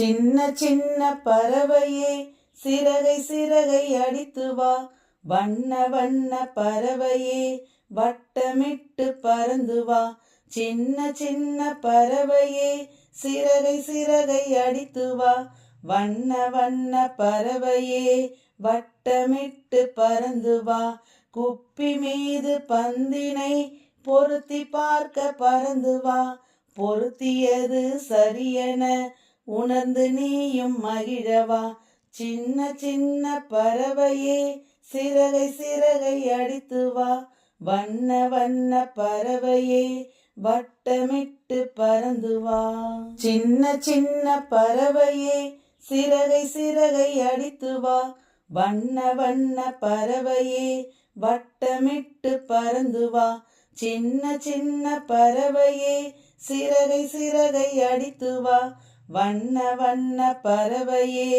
சின்ன சின்ன பறவையே சிறகை சிறகை அடித்து வா. வண்ண வண்ண பறவையே வட்டமிட்டு பறந்து வா. சின்ன சின்ன பறவையே சிறகை சிறகை அடித்து வா. வண்ண வண்ண பறவையே வட்டமிட்டு பறந்து வா. குப்பி மீது பந்தினை பொருத்தி பார்க்க பறந்து வா. பொருத்தியது சரியென உணர்ந்து நீயும் மகிழவா? சின்ன சின்ன பறவையே சிறகை சிறகை அடித்து வா. வண்ண வண்ண பறவையே வட்டமிட்டு பறந்து வா. சின்ன சின்ன பறவையே சிறகை சிறகை அடித்து வா. வண்ண வண்ண பறவையே வட்டமிட்டு பறந்து வா. சின்ன சின்ன பறவையே சிறகை சிறகை அடித்து வா. வண்ண வண்ண பறவையே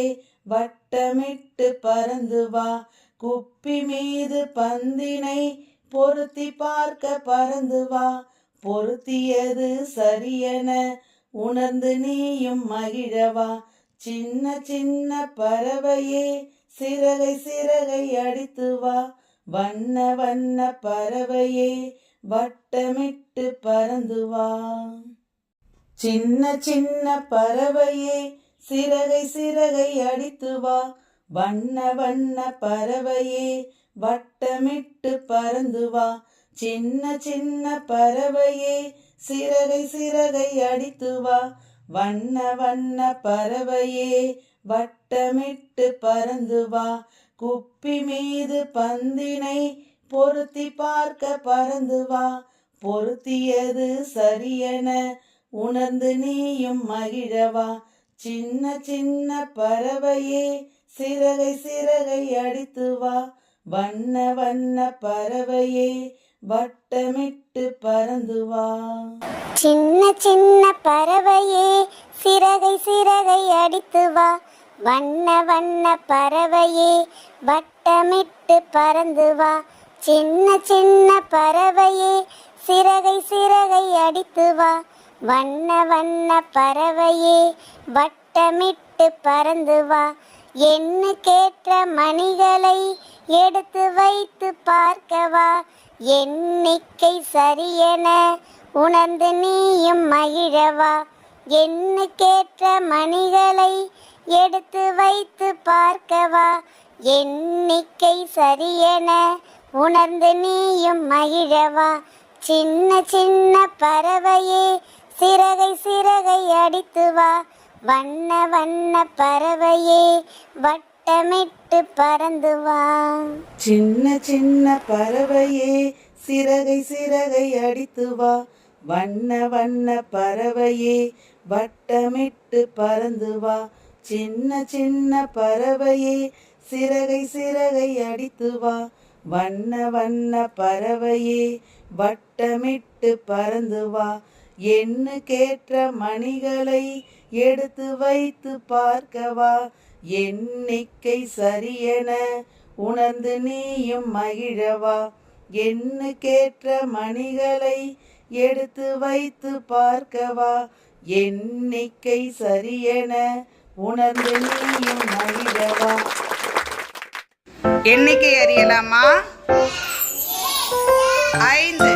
வட்டமிட்டு பறந்து வா. குப்பி மீது பந்தினை பொருத்தி பார்க்க பறந்து வா. பொருத்தியது சரியென உணர்ந்து நீயும் மகிழவா சின்ன சின்ன பறவையே சிறகை சிறகை அடித்து வா. வண்ண வண்ண பறவையே வட்டமிட்டு பறந்து வா. சின்ன சின்ன பறவையே சிறகை சிறகை அடித்து வா. வண்ண வண்ண பறவையே வட்டமிட்டு பறந்து வா. சின்ன சின்ன பறவையே சிறகை சிறகை அடித்து வா. வண்ண வண்ண பறவையே வட்டமிட்டு பறந்து வா. குப்பி மீது பந்தினை பொருத்தி பார்க்க பறந்து வா. பொருத்தியது சரியென உணர்ந்து நீயும் மகிழவா. சின்ன சின்ன பறவையே சிறகை சிறகை அடித்து வா. வண்ண வண்ண பறவையே வட்டமிட்டு பறந்து வா. சின்ன சின்ன பறவையே சிறகை சிறகை அடித்து வா. வண்ண வண்ண பறவையே வட்டமிட்டு பறந்து வா. சின்ன சின்ன பறவையே சிறகை சிறகை அடித்து வா. வண்ண வண்ண பறவையே வட்டமிட்டு பறந்து வா. கேட்ட மணிகளை எடுத்து வைத்து பார்க்கவா. எண்ணிக்கை சரியென உணர்ந்து நீயும் மகிழவா. எண்ணுக்கேற்ற மணிகளை எடுத்து வைத்து பார்க்கவா. எண்ணிக்கை சரியென உணர்ந்து நீயும் மகிழவா. சின்ன சின்ன பறவையே சிறகை சிறகை அடித்து வா. வண்ண வண்ண பறவையே வட்டமிட்டு பறந்து வா. சின்ன சின்ன பறவையே சிறகை சிறகை அடித்து வா. வண்ண வண்ண பறவையே வட்டமிட்டு பறந்து வா. சின்ன சின்ன பறவையே சிறகை சிறகை அடித்து வா. வண்ண வண்ண பறவையே வட்டமிட்டு பறந்து வா. எண்ணுக்கேற்ற மணிகளை எடுத்து வைத்து பார்க்கவா? எண்ணிக்கை சரியென உணர்ந்து நீயும் மகிழவா? எண்ணுக்கேற்ற மணிகளை எடுத்து வைத்து பார்க்கவா? எண்ணிக்கை சரியென உணர்ந்து நீயும் மகிழவா? எண்ணிக்கை அறியலாமா? ஐந்து.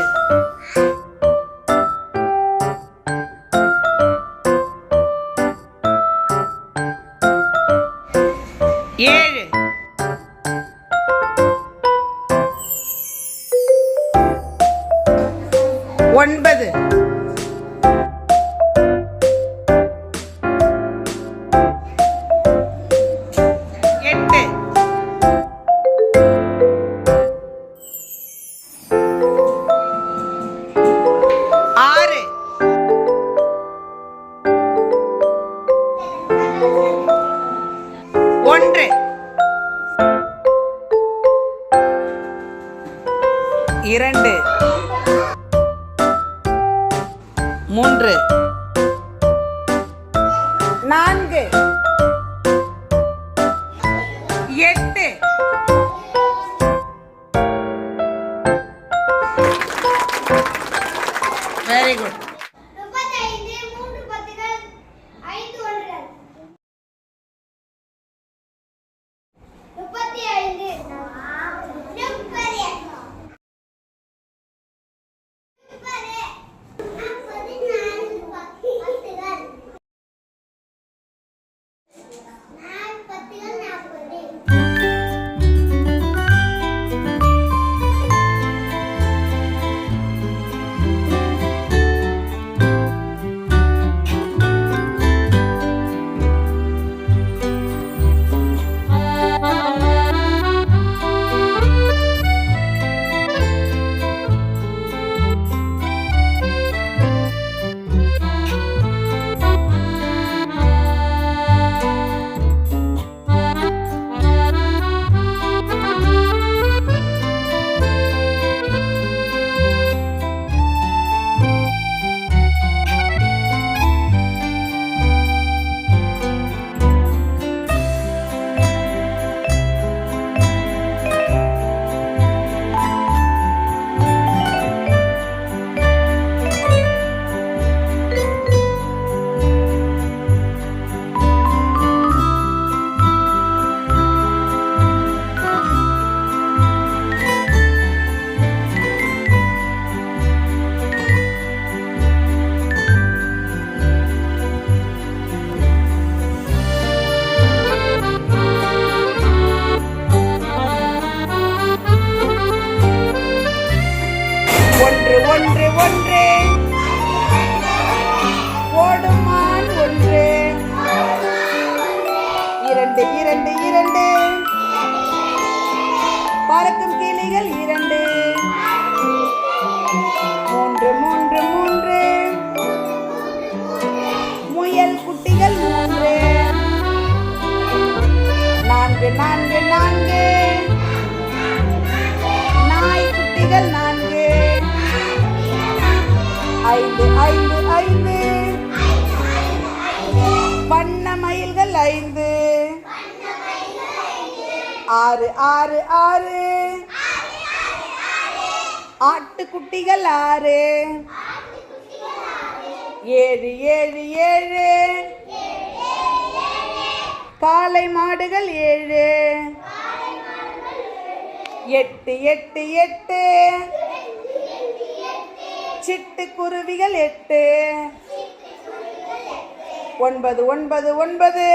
மூன்று மூன்று மூன்று. முயல் குட்டிகள் மூன்று. நான்கு நான்கு நான்கு. நாய் குட்டிகள் நான்கு. ஐந்து ஐந்து ஐந்து. வண்ண மயில்கள் ஐந்து. ஆறு ஆறு ஆறு. ஆட்டுக்குட்டிகள் ஆறு. ஏழு ஏழு ஏழு. காளை மாடுகள் ஏழு. எட்டு எட்டு எட்டு. சிட்டுக்குருவிகள் எட்டு. ஒன்பது ஒன்பது ஒன்பது.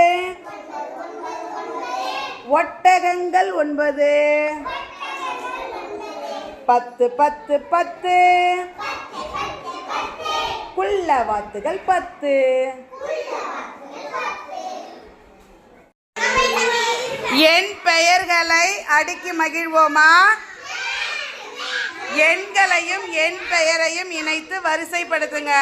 ஒட்டகங்கள் ஒன்பது. பத்து பத்து பத்து. புள்ளவாத்துகள் பத்து. என் பெயர்களை அடுக்கி மகிழ்வோமா? எண்களையும் என் பெயரையும் இணைத்து வரிசைப்படுத்துங்க.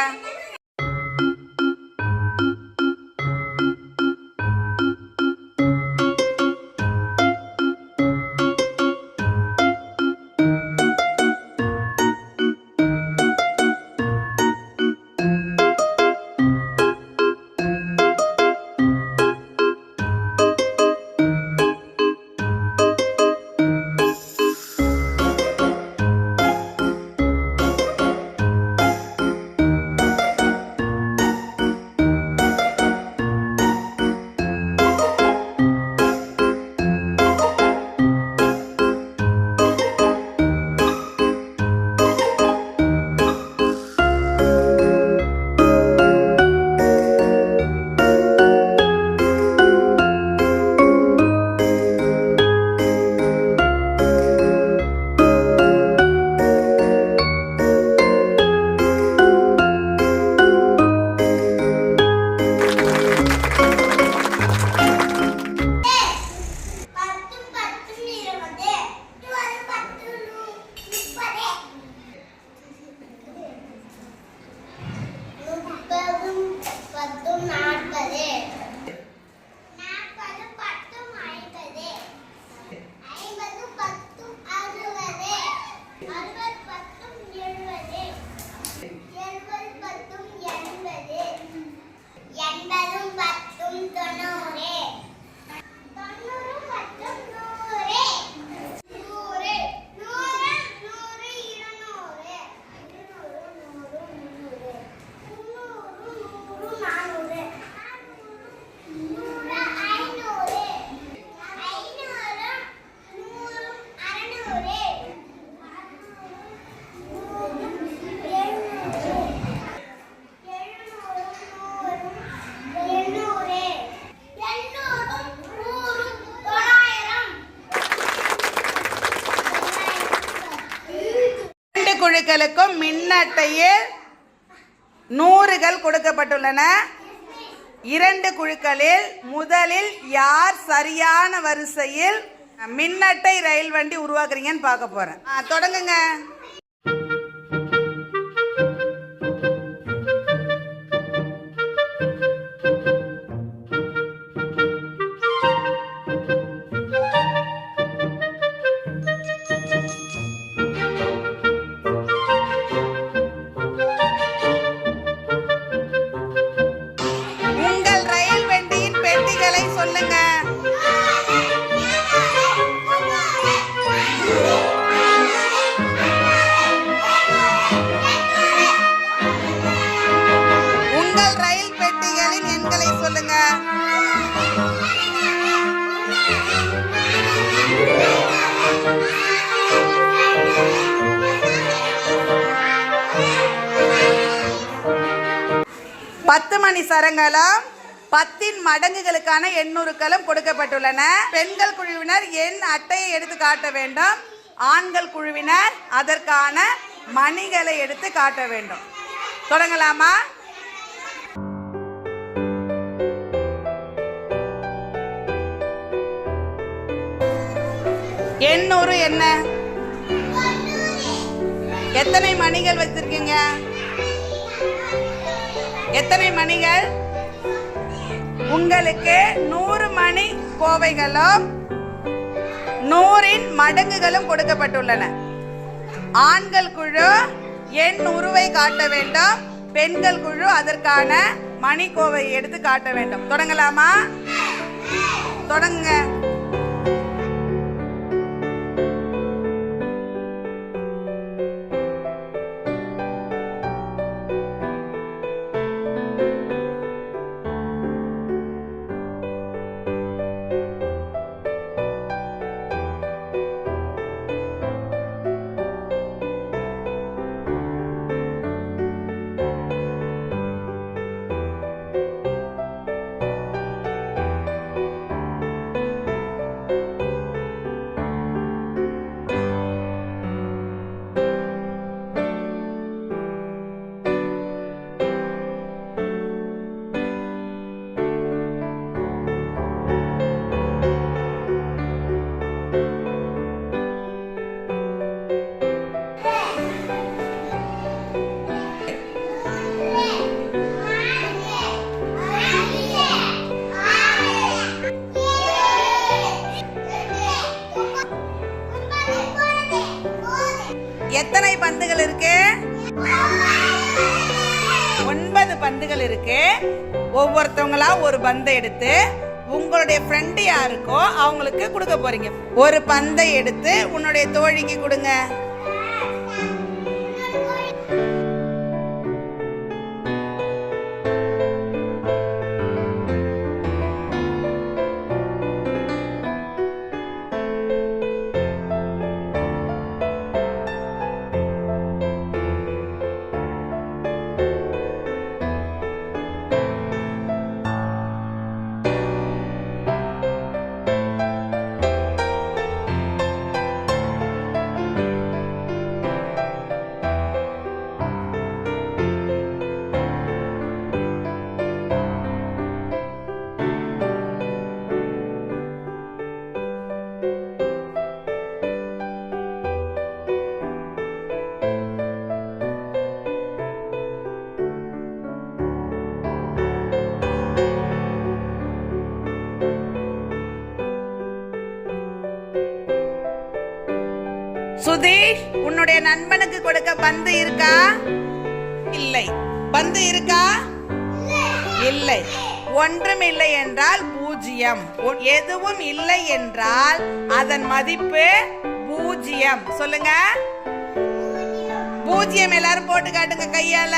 Thank you. இரண்டு மின்னட்டையில் நூறுகள் கொடுக்கப்பட்டுள்ளன. இரண்டு குழுக்களில் முதலில் யார் சரியான வரிசையில் மின்னட்டை ரயில் வண்டி உருவாக்குறீங்கன்னு பார்க்க போறேன். தொடங்குங்க. சொல்லுங்க. பத்து மணி சரங்கலம் பத்தின் மடங்குகளுக்கான எண்ணூறுக்களும் கொடுக்கப்பட்டுள்ளன. பெண்கள் குழுவினர் எண் அட்டையை எடுத்து காட்ட வேண்டும். ஆண்கள் குழுவினர் அதற்கான மணிகளை எடுத்து காட்ட வேண்டும். தொடங்கலாமா? எண்ணூறு என்ன? எத்தனை மணிகள் வச்சிருக்கீங்க? எத்தனை மணிகள்? உங்களுக்கு நூறு மணி கோவைகளும் நூறின் மடங்குகளும் கொடுக்கப்பட்டுள்ளன. ஆண்கள் குழு எண் உருவை காட்ட வேண்டும். பெண்கள் குழு அதற்கான மணிக்கோவை எடுத்து காட்ட வேண்டும். தொடங்கலாமா? தொடங்குங்க. பந்துகள் இருக்கு. ஒவ்வொருத்தவங்களா ஒரு பந்தை எடுத்து உங்களுடைய ஃப்ரெண்டு யாருக்கோ அவங்களுக்கு கொடுக்க போறீங்க. ஒரு பந்தை எடுத்து உன்னுடைய தோழிக்கு கொடுங்க. சுதீஷ் உன்னுடைய நண்பனுக்கு கொடுக்க பந்து இருக்கா? இல்லை. பந்து இருக்கா? இல்லை. ஒன்றும் இல்லை என்றால் பூஜ்ஜியம். ஒ- எதுவும் இல்லை என்றால் அதன் மதிப்பு பூஜ்ஜியம். சொல்லுங்க. பூஜ்ஜியம் எல்லாரும் போட்டு காட்டுங்க கையால.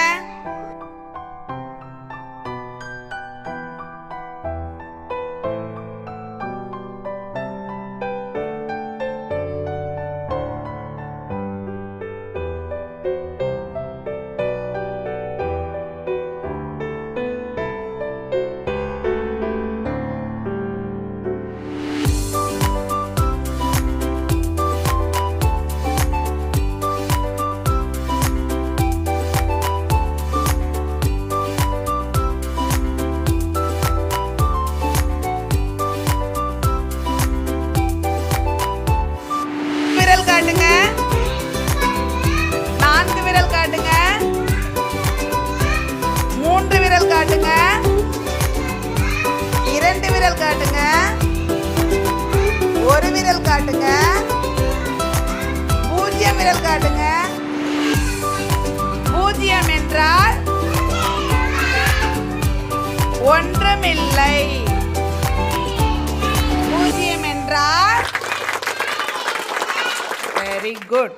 காட்டுங்க பூஜ்ஜியம் என்றால் ஒன்றுமில்லை. பூஜ்ஜியம் என்றால் வெரி குட்